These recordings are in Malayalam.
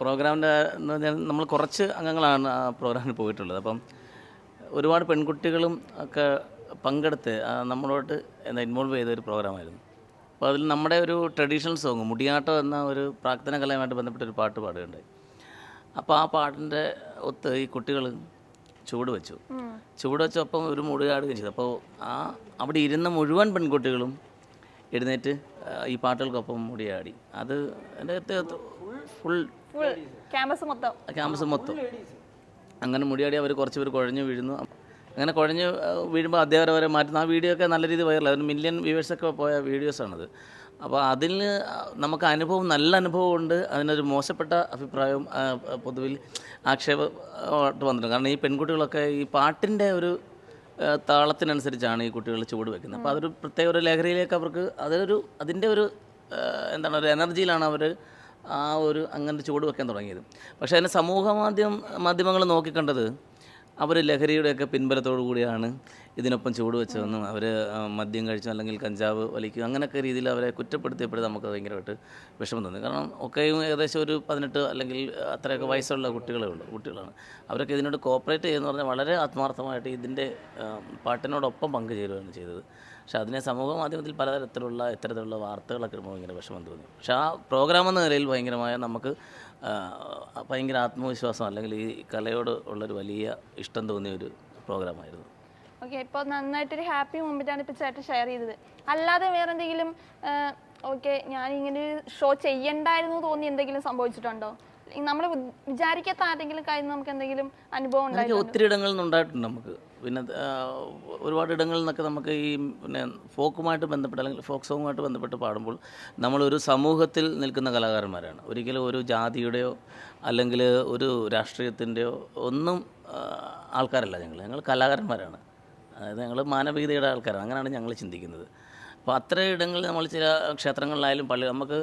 പ്രോഗ്രാമിന്റെ എന്ന് പറഞ്ഞാൽ നമ്മൾ കുറച്ച് അംഗങ്ങളാണ് ആ പ്രോഗ്രാമിന് പോയിട്ടുള്ളത്. അപ്പം ഒരുപാട് പെൺകുട്ടികളും ഒക്കെ പങ്കെടുത്ത് നമ്മളോട്ട് എന്താ ഇൻവോൾവ് ചെയ്ത ഒരു പ്രോഗ്രാമായിരുന്നു. അപ്പോൾ അതിൽ നമ്മുടെ ഒരു ട്രഡീഷണൽ സോങ് മുടിയാട്ടം എന്ന ഒരു പ്രാർത്ഥന കലയുമായിട്ട് ബന്ധപ്പെട്ട ഒരു പാട്ട് പാടുകയുണ്ടായി. അപ്പോൾ ആ പാട്ടിന്റെ ഒത്ത് ഈ കുട്ടികൾ ചൂട് വെച്ചു. ചൂട് വെച്ചപ്പം ഒരു മുടിയാടുകയും ചെയ്തു. അപ്പോൾ ആ അവിടെ ഇരുന്ന മുഴുവൻ പെൺകുട്ടികളും എഴുന്നേറ്റ് ഈ പാട്ടുകൾക്കൊപ്പം മുടിയാടി. അത് എന്റെ ഫുൾ ഫുൾ ക്യാമ്പസ് മൊത്തം. ക്യാമ്പസ് മൊത്തം. അങ്ങനെ മുടിയാടി അവർ കുറച്ച് പേർ കുഴഞ്ഞു വീഴുന്നു. അങ്ങനെ കുഴഞ്ഞ് വീഴുമ്പോൾ അധ്യാപകരെ വരെ മാറ്റുന്ന. ആ വീഡിയോ ഒക്കെ നല്ല രീതിയിൽ വൈറലായി ഒരു മില്യൺ വ്യൂവേഴ്സൊക്കെ പോയ വീഡിയോസാണത് അപ്പോൾ അതിൽ നമുക്ക് അനുഭവം നല്ല അനുഭവം ഉണ്ട്. അതിനൊരു മോശപ്പെട്ട അഭിപ്രായവും പൊതുവിൽ ആക്ഷേപമായിട്ട് വന്നിട്ടുണ്ട്. കാരണം ഈ പെൺകുട്ടികളൊക്കെ ഈ പാട്ടിന്റെ ഒരു താളത്തിനനുസരിച്ചാണ് ഈ കുട്ടികൾ ചുവട് വെക്കുന്നത്. അപ്പോൾ അതൊരു പ്രത്യേക ഒരു ലഹരിയിലേക്ക് അവർക്ക് അതൊരു അതിന്റെ ഒരു എന്താണ് ഒരു എനർജിയിലാണ് അവർ ആ ഒരു അങ്ങനെ ചുവട് വെക്കാൻ തുടങ്ങിയത്. പക്ഷേ അതിന് സമൂഹ മാധ്യമം മാധ്യമങ്ങൾ നോക്കിക്കണ്ടത് അവർ ലഹരിയുടെയൊക്കെ പിൻബലത്തോടു കൂടിയാണ്. ഇതിനൊപ്പം ചൂട് വെച്ചതെന്നും അവർ മദ്യം കഴിച്ചു അല്ലെങ്കിൽ കഞ്ചാവ് വലിക്കുക അങ്ങനെയൊക്കെ രീതിയിൽ അവരെ കുറ്റപ്പെടുത്തിയപ്പോഴും നമുക്ക് ഭയങ്കരമായിട്ട് വിഷമം തോന്നി. കാരണം ഒക്കെയും ഏകദേശം ഒരു പതിനെട്ട് അല്ലെങ്കിൽ അത്രയൊക്കെ വയസ്സുള്ള കുട്ടികളേ ഉള്ളൂ കുട്ടികളാണ്. അവരൊക്കെ ഇതിനോട് കോപ്പറേറ്റ് ചെയ്യുന്ന പറഞ്ഞാൽ വളരെ ആത്മാർത്ഥമായിട്ട് ഇതിന്റെ പാട്ടിനോടൊപ്പം പങ്കുചേരുകയാണ് ചെയ്തത്. പക്ഷെ അതിനെ സമൂഹ മാധ്യമത്തിൽ പലതരത്തിലുള്ള ഇത്തരത്തിലുള്ള വാർത്തകളൊക്കെ വരുമ്പോൾ ഭയങ്കര വിഷമം തോന്നി. പക്ഷെ ആ പ്രോഗ്രാം എന്ന നിലയിൽ ഭയങ്കരമായ നമുക്ക് ഭയങ്കര ആത്മവിശ്വാസം അല്ലെങ്കിൽ ഈ കലയോട് ഉള്ളൊരു വലിയ ഇഷ്ടം തോന്നിയ ഒരു പ്രോഗ്രാമായിരുന്നു ഓക്കെ ഇപ്പോൾ നന്നായിട്ടൊരു ഹാപ്പി മൊമെന്റാണ് ഇപ്പോൾ ചേട്ടൻ ഷെയർ ചെയ്തത്. അല്ലാതെ വേറെ എന്തെങ്കിലും ഓക്കെ ഞാൻ ഇങ്ങനെ ഷോ ചെയ്യണ്ടായിരുന്നു തോന്നി എന്തെങ്കിലും സംഭവിച്ചിട്ടുണ്ടോ? നമ്മൾ വിചാരിക്കാത്ത ആരെങ്കിലും കാര്യം നമുക്ക് എന്തെങ്കിലും അനുഭവം ഉണ്ടായിട്ടുണ്ടോ? ഒത്തിരി ഇടങ്ങളിൽ നിന്നുണ്ടായിട്ടുണ്ട് നമുക്ക്. പിന്നെ ഒരുപാട് ഇടങ്ങളിൽ നിന്നൊക്കെ നമുക്ക് ഈ പിന്നെ ഫോക്കുമായിട്ട് ബന്ധപ്പെട്ട് അല്ലെങ്കിൽ ഫോക്ക് സോങ്ങുമായിട്ട് ബന്ധപ്പെട്ട് പാടുമ്പോൾ നമ്മളൊരു സമൂഹത്തിൽ നിൽക്കുന്ന കലാകാരന്മാരാണ്. ഒരിക്കലും ഒരു ജാതിയുടെയോ അല്ലെങ്കിൽ ഒരു രാഷ്ട്രീയത്തിന്റെയോ ഒന്നും ആൾക്കാരല്ല ഞങ്ങൾ. ഞങ്ങൾ കലാകാരന്മാരാണ്. അതായത് ഞങ്ങൾ മാനവികതയുടെ ആൾക്കാരാണ്. അങ്ങനെയാണ് ഞങ്ങൾ ചിന്തിക്കുന്നത്. അപ്പോൾ അത്ര ഇടങ്ങളിൽ നമ്മൾ ചില ക്ഷേത്രങ്ങളിലായാലും പള്ളി നമുക്ക്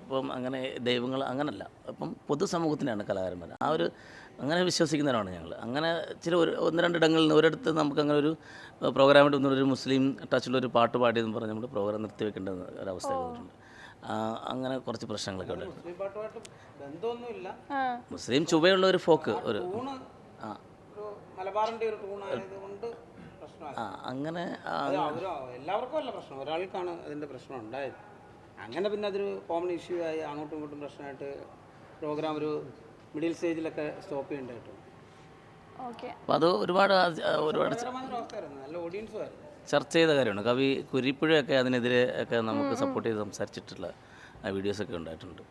ഇപ്പം അങ്ങനെ ദൈവങ്ങൾ അങ്ങനല്ല. അപ്പം പൊതുസമൂഹത്തിനാണ് കലാകാരന്മാർ. ആ ഒരു അങ്ങനെ വിശ്വസിക്കുന്നവരാണ് ഞങ്ങൾ അങ്ങനെ ചില ഒരു ഒന്ന് രണ്ട് ഇടങ്ങളിൽ നിന്ന് ഒരിടത്ത് നമുക്ക് അങ്ങനെ ഒരു പ്രോഗ്രാമായിട്ട് വന്ന ഒരു മുസ്ലിം ടച്ചിലൊരു ഒരു പാട്ട് പാടിയെന്ന് പറഞ്ഞ് നമ്മൾ പ്രോഗ്രാം നിർത്തിവെക്കേണ്ട ഒരവസ്ഥ വന്നിട്ടുണ്ട്. അങ്ങനെ കുറച്ച് പ്രശ്നങ്ങളൊക്കെ ഉണ്ട്. മുസ്ലിം ചുവയുള്ള ഒരു ഫോക്ക് ഒരു ആ ഒരു ആ അങ്ങനെ എല്ലാവർക്കും പ്രശ്നം. ഒരാൾക്കാണ് അതിന്റെ പ്രശ്നം ഉണ്ടായത്. അങ്ങനെ പിന്നെ അതൊരു കോമൺ ഇഷ്യൂ ആയി അങ്ങോട്ടും ഇങ്ങോട്ടും പ്രശ്നമായിട്ട് പ്രോഗ്രാം ഒരു മിഡിൽ സ്റ്റേജിലൊക്കെ സ്റ്റോപ്പ് ചെയ്യേണ്ടതായിട്ട് ഓക്കെ. അപ്പോൾ അത് ഒരുപാട് ഒരുപാട് നല്ല ഓഡിയൻസ് ചർച്ച ചെയ്ത കാര്യമാണ് കവി കുരിപ്പുഴയൊക്കെ അതിനെതിരെ ഒക്കെ നമുക്ക് സപ്പോർട്ട് ചെയ്ത് സംസാരിച്ചിട്ടുള്ള വീഡിയോസൊക്കെ ഉണ്ടായിട്ടുണ്ട്.